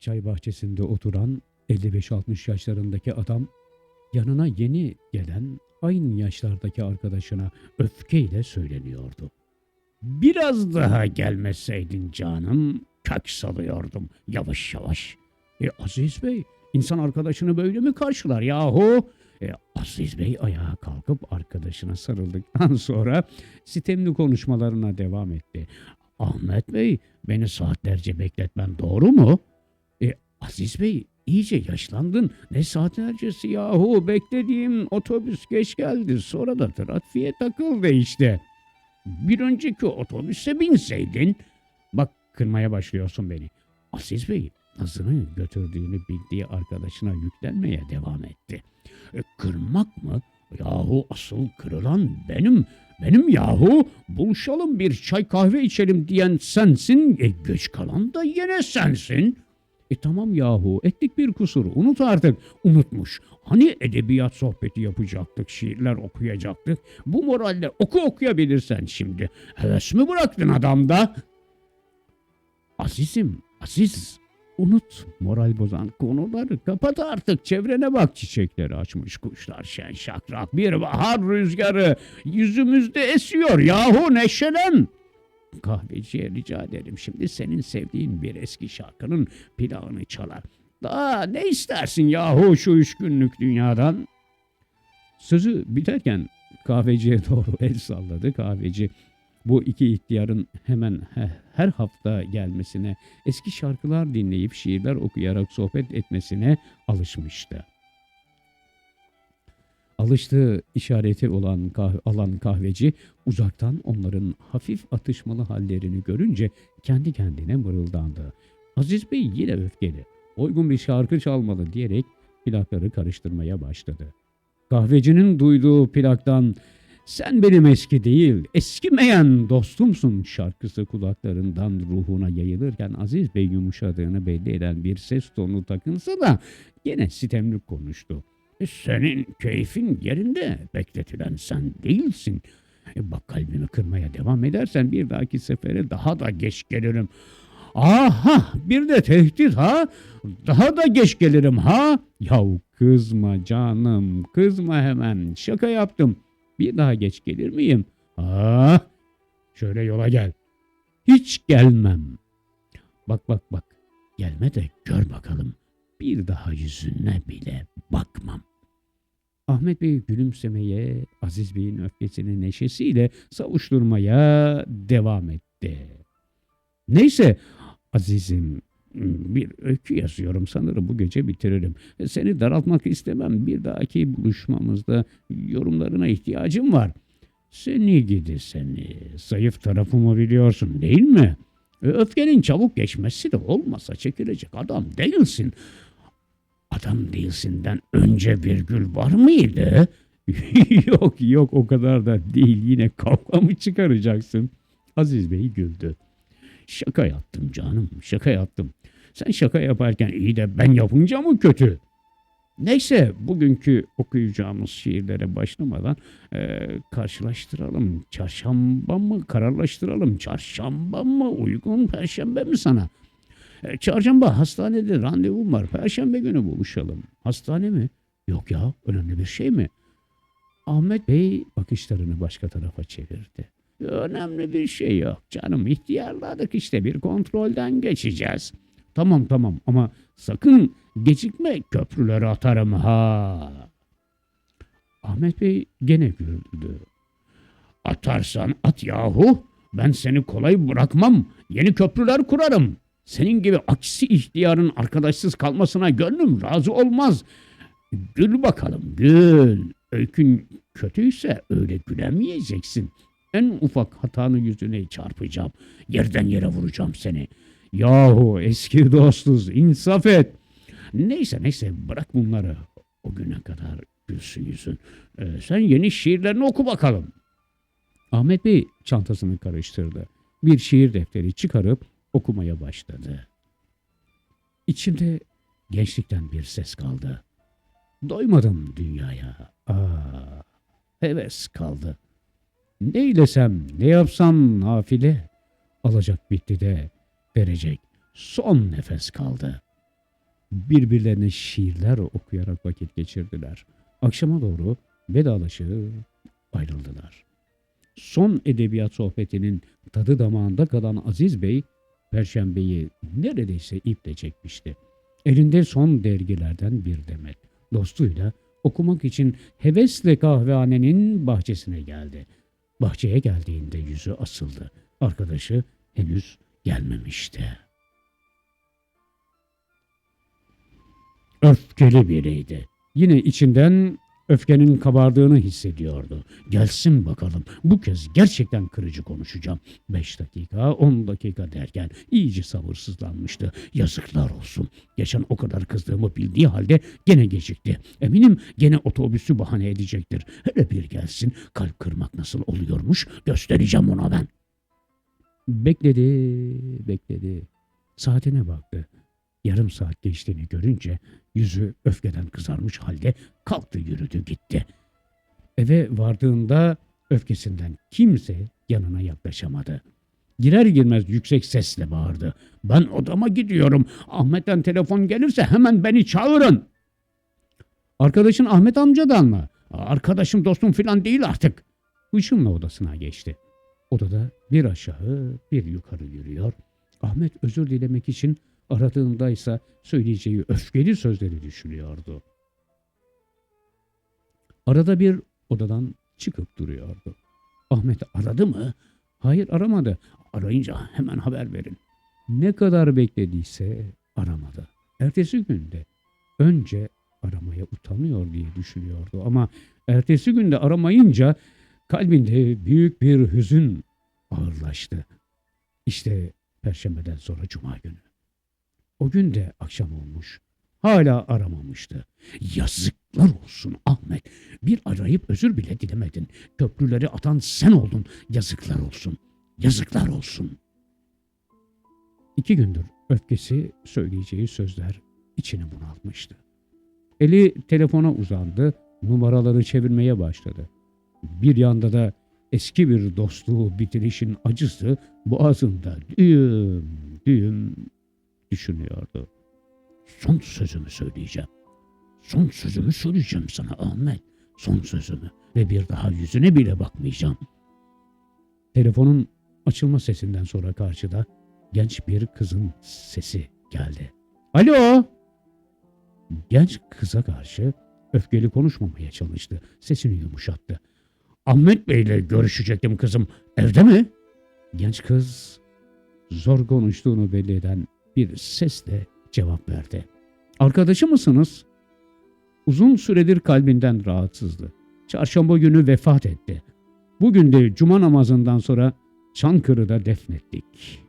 Çay bahçesinde oturan 55-60 yaşlarındaki adam yanına yeni gelen aynı yaşlardaki arkadaşına öfkeyle söyleniyordu. Biraz daha gelmeseydin canım kök salıyordum yavaş yavaş. E Aziz Bey insan arkadaşını böyle mi karşılar yahu? E, Aziz Bey ayağa kalkıp arkadaşına sarıldıktan sonra sitemli konuşmalarına devam etti. Ahmet Bey beni saatlerce bekletmen doğru mu? Aziz Bey iyice yaşlandın. Ne saatlercesi yahu beklediğim otobüs geç geldi. Sonra da trafiğe takıldı işte. Bir önceki otobüse binseydin. Bak kırmaya başlıyorsun beni. Aziz Bey nazını götürdüğünü bildiği arkadaşına yüklenmeye devam etti. E, kırmak mı? Yahu asıl kırılan benim. Benim yahu buluşalım bir çay kahve içelim diyen sensin. E göç kalan da yine sensin. E tamam yahu ettik bir kusur unut artık. Unutmuş. Hani edebiyat sohbeti yapacaktık, şiirler okuyacaktık. Bu moralle oku okuyabilirsen şimdi. Heves mi bıraktın adamda? Azizim, aziz. Unut moral bozan konuları. Kapat artık çevrene bak çiçekleri açmış kuşlar şen şakrak. Bir bahar rüzgarı yüzümüzde esiyor yahu neşelen. Kahveciye rica ederim şimdi senin sevdiğin bir eski şarkının plağını çalar. Daha ne istersin yahu şu üç günlük dünyadan? Sözü biterken kahveciye doğru el salladı. Kahveci bu iki ihtiyarın hemen he- her hafta gelmesine, eski şarkılar dinleyip şiirler okuyarak sohbet etmesine alışmıştı. Alıştığı işareti olan kah- alan kahveci uzaktan onların hafif atışmalı hallerini görünce kendi kendine mırıldandı. Aziz Bey yine öfkeli. Uygun bir şarkı çalmalı diyerek plakları karıştırmaya başladı. Kahvecinin duyduğu plaktan sen benim eski değil, eskimeyen dostumsun şarkısı kulaklarından ruhuna yayılırken Aziz Bey yumuşadığını belli eden bir ses tonu takınsa da gene sitemli konuştu. "E, Senin keyfin yerinde bekletilen sen değilsin. E, bak kalbimi kırmaya devam edersen bir dahaki sefere daha da geç gelirim. Aha bir de tehdit ha. Daha da geç gelirim ha. Yahu kızma canım kızma hemen şaka yaptım. Bir daha geç gelir miyim? Ah şöyle yola gel. Hiç gelmem. Bak bak bak gelme de gör bakalım. Bir daha yüzüne bile bakmam. Ahmet Bey gülümsemeye, Aziz Bey'in öfkesini neşesiyle savuşturmaya devam etti. Neyse Azizim bir öykü yazıyorum sanırım bu gece bitiririm. Seni daraltmak istemem. Bir dahaki buluşmamızda yorumlarına ihtiyacım var. Seni gidi seni. Zayıf tarafımı biliyorsun değil mi? Öfkenin çabuk geçmesi de olmasa çekilecek adam değilsin. Adam değilsinden önce virgül var mıydı? yok yok o kadar da değil. Yine kavga mı çıkaracaksın? Aziz Bey güldü. Şaka yaptım canım, şaka yaptım. Sen şaka yaparken iyi de ben yapınca mı kötü? Neyse bugünkü okuyacağımız şiirlere başlamadan eee, karşılaştıralım. Çarşamba mı kararlaştıralım? Çarşamba mı uygun, perşembe mi sana? E, çarşamba hastanede randevum var. Perşembe günü buluşalım. Hastane mi? Yok ya önemli bir şey mi? Ahmet Bey bakışlarını başka tarafa çevirdi. Önemli bir şey yok canım. İhtiyarladık işte bir kontrolden geçeceğiz. Tamam tamam ama sakın gecikme köprüleri atarım ha. Ahmet Bey gene güldü. Atarsan at yahu. Ben seni kolay bırakmam. Yeni köprüler kurarım. Senin gibi aksi ihtiyarın arkadaşsız kalmasına gönlüm razı olmaz. Gül bakalım gül. Öykün kötüyse öyle gülemeyeceksin. En ufak hatanı yüzüne çarpacağım. Yerden yere vuracağım seni. Yahu eski dostuz insaf et. Neyse neyse bırak bunları. O güne kadar gülsün yüzün. Ee, sen yeni şiirlerini oku bakalım. Ahmet Bey çantasını karıştırdı. Bir şiir defteri çıkarıp okumaya başladı. İçimde gençlikten bir ses kaldı. Doymadım dünyaya. Aa, heves kaldı. Neylesem, ne yapsam nafile. Alacak bitti de verecek son nefes kaldı. birbirlerine şiirler okuyarak vakit geçirdiler. Akşama doğru vedalaşıp ayrıldılar. Son edebiyat sohbetinin tadı damağında kalan Aziz Bey, Perşembeyi neredeyse iple çekmişti. Elinde son dergilerden bir demet. Dostuyla okumak için hevesle kahvehanenin bahçesine geldi. Bahçeye geldiğinde yüzü asıldı. Arkadaşı henüz gelmemişti. Öfkeli biriydi. Yine içinden öfkenin kabardığını hissediyordu. Gelsin bakalım. Bu kez gerçekten kırıcı konuşacağım. Beş dakika, on dakika derken iyice sabırsızlanmıştı. Yazıklar olsun. Geçen o kadar kızdığımı bildiği halde gene gecikti. Eminim gene otobüsü bahane edecektir. Hele bir gelsin. Kalp kırmak nasıl oluyormuş göstereceğim ona ben. Bekledi, bekledi. Saatine baktı. Yarım saat geçtiğini görünce yüzü öfkeden kızarmış halde kalktı yürüdü gitti. Eve vardığında öfkesinden kimse yanına yaklaşamadı. Girer girmez yüksek sesle bağırdı. Ben odama gidiyorum. Ahmet'ten telefon gelirse hemen beni çağırın. Arkadaşın Ahmet amcadan mı? Arkadaşım dostum filan değil artık. Hışımla odasına geçti. Odada bir aşağı bir yukarı yürüyor. Ahmet özür dilemek için aradığındaysa söyleyeceği öfkeli sözleri düşünüyordu. Arada bir odadan çıkıp duruyordu. Ahmet aradı mı? Hayır aramadı. Arayınca hemen haber verin. Ne kadar beklediyse aramadı. Ertesi günde önce aramaya utanıyor diye düşünüyordu ama ertesi günde aramayınca kalbinde büyük bir hüzün ağırlaştı. İşte Perşembeden sonra Cuma günü. O gün de akşam olmuş. Hala aramamıştı. Yazıklar olsun Ahmet. Bir arayıp özür bile dilemedin. Köprüleri atan sen oldun. Yazıklar olsun. Yazıklar olsun. İki gündür öfkesi söyleyeceği sözler içini bunaltmıştı. Eli telefona uzandı, numaraları çevirmeye başladı. Bir yanda da eski bir dostluğu bitirişin acısı boğazında düğüm düğüm düşünüyordu. Son sözümü söyleyeceğim. Son sözümü söyleyeceğim sana Ahmet. Son sözümü ve bir daha yüzüne bile bakmayacağım. Telefonun açılma sesinden sonra karşıda genç bir kızın sesi geldi. Alo! Genç kıza karşı öfkeli konuşmamaya çalıştı. Sesini yumuşattı. Ahmet Bey'le görüşecektim kızım. Evde mi? Genç kız zor konuştuğunu belli eden bir sesle cevap verdi. Arkadaşı mısınız? Uzun süredir kalbinden rahatsızdı. Çarşamba günü vefat etti. Bugün de cuma namazından sonra Çankırı'da defnettik.